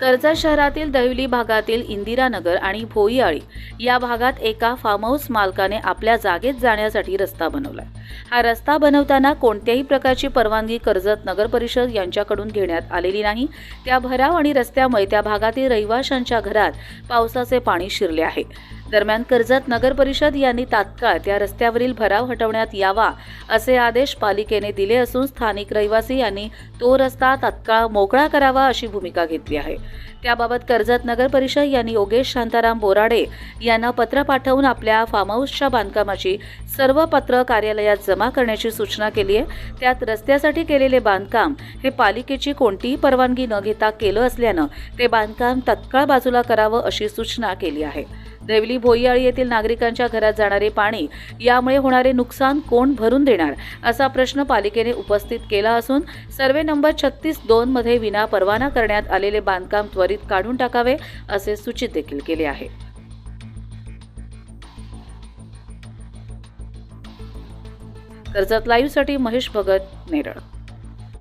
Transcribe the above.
कर्जत शहरातील दहिवली भागातील इंदिरानगर आणि भोईआळी या भागात एका फार्म हाऊस मालकाने आपल्या जागेत जाण्यासाठी रस्ता बनवला. हा रस्ता बनवताना कोणत्याही प्रकारची परवानगी कर्जत नगर परिषद यांच्याकडून घेण्यात आलेली नाही. त्या भराव आणि रस्त्यामुळे त्या भागातील रहिवाशांच्या घरात पावसाचे पाणी शिरले आहे. दरम्यान कर्जत नगर परिषद यांनी तात्काळ त्या रस्त्यावरील भराव हटवण्यात यावा असे आदेश पालिकेने दिले असून स्थानिक रहिवासी यांनी तो रस्ता तात्काळ मोकळा करावा अशी भूमिका घेतली आहे. त्याबाबत कर्जत नगर परिषद यांनी योगेश शांताराम बोराडे यांना पत्र पाठवून आपल्या फार्म हाऊसच्या बांधकामाची सर्व पत्र कार्यालयात जमा करण्याची सूचना केली आहे. त्यात रस्त्यासाठी केलेले बांधकाम हे पालिकेची कोणतीही परवानगी न घेता केलं असल्यानं ते बांधकाम तत्काळ बाजूला करावं अशी सूचना केली आहे. रेवली भोईयाळी येथील नागरिकांच्या घरात जाणारे पाणी यामुळे होणारे नुकसान कोण भरून देणार? असा प्रश्न पालिकेने उपस्थित केला असून सर्वे नंबर छत्तीस दोन मध्ये विना परवाना करण्यात आलेले बांधकाम त्वरित काढून टाकावे असे सूचित देखील केले आहे. कर्जत लाईव्हसाठी महेश भगत नेरळ.